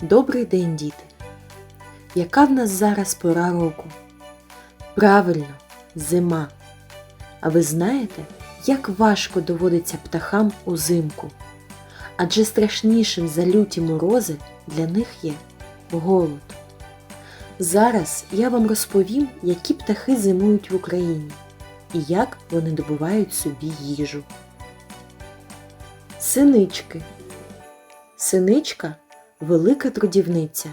Добрий день, діти! Яка в нас зараз пора року? Правильно, зима. А ви знаєте, як важко доводиться птахам узимку? Адже страшнішим за люті морози для них є голод. Зараз я вам розповім, які птахи зимують в Україні і як вони добувають собі їжу. Синички. Синичка велика трудівниця.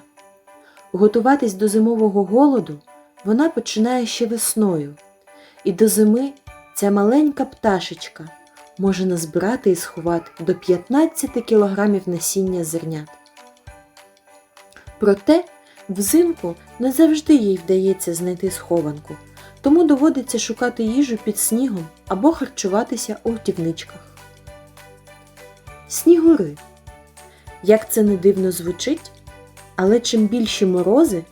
Готуватись до зимового голоду вона починає ще весною, і до зими ця маленька пташечка може назбирати і сховати до 15 кілограмів насіння зернят. Проте взимку не завжди їй вдається знайти схованку, тому доводиться шукати їжу під снігом або харчуватися у тівничках. Снігури. Як це не дивно звучить, але чим більші морози,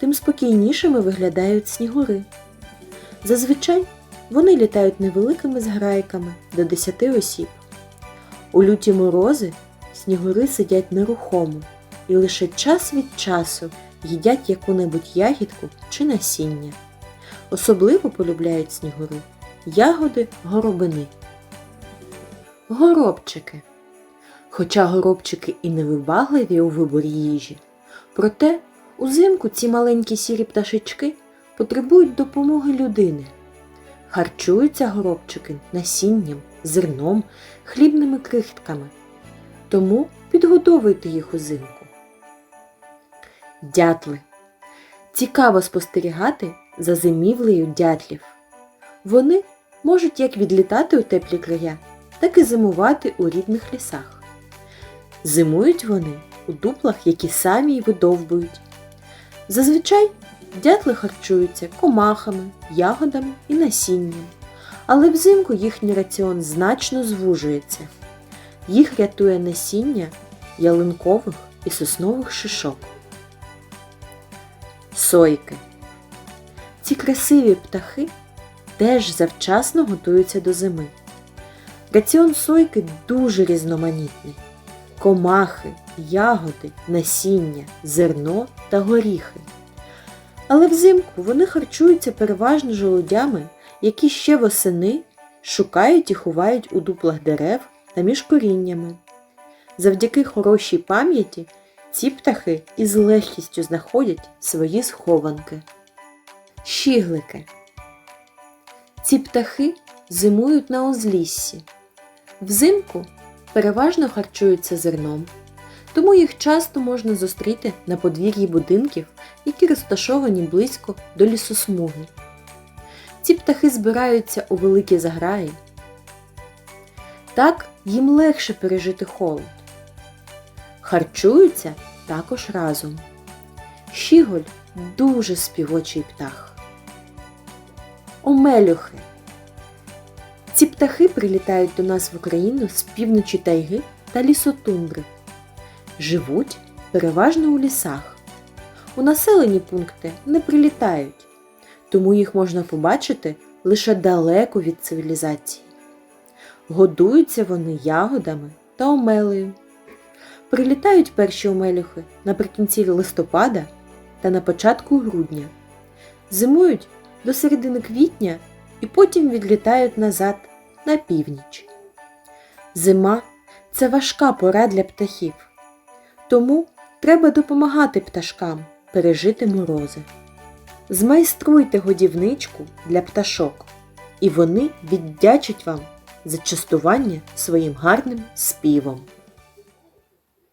тим спокійнішими виглядають снігури. Зазвичай вони літають невеликими зграйками до 10 осіб. У люті морози снігури сидять нерухомо і лише час від часу їдять яку-небудь ягідку чи насіння. Особливо полюбляють снігури ягоди горобини. Горобчики. Хоча горобчики і невибагливі у виборі їжі, проте узимку ці маленькі сірі пташечки потребують допомоги людини. Харчуються горобчики насінням, зерном, хлібними крихтками. Тому підгодовуйте їх узимку. Дятли. Цікаво спостерігати за зимівлею дятлів. Вони можуть як відлітати у теплі края, так і зимувати у рідних лісах. Зимують вони у дуплах, які самі й видовбують. Зазвичай дятли харчуються комахами, ягодами і насінням, але взимку їхній раціон значно звужується. Їх рятує насіння ялинкових і соснових шишок. Сойки. Ці красиві птахи теж завчасно готуються до зими. Раціон сойки дуже різноманітний комахи, ягоди, насіння, зерно та горіхи. Але взимку вони харчуються переважно жолудями, які ще восени шукають і ховають у дуплах дерев та між коріннями. Завдяки хорошій пам'яті ці птахи із легкістю знаходять свої схованки. Щіглики. Ці птахи зимують на узліссі. Взимку переважно харчуються зерном, тому їх часто можна зустріти на подвір'ї будинків, які розташовані близько до лісосмуги. Ці птахи збираються у великі заграї. Так їм легше пережити холод. Харчуються також разом. Щіголь дуже співочий птах. Омелюхи птахи прилітають до нас в Україну з півночі тайги та лісотундри. Живуть переважно у лісах. У населені пункти не прилітають, тому їх можна побачити лише далеко від цивілізації. Годуються вони ягодами та омелею. Прилітають перші омелюхи наприкінці листопада та на початку грудня. Зимують до середини квітня і потім відлітають назад на північ. Зима це важка пора для птахів, тому треба допомагати пташкам пережити морози. Змайструйте годівничку для пташок, і вони віддячать вам за частування своїм гарним співом.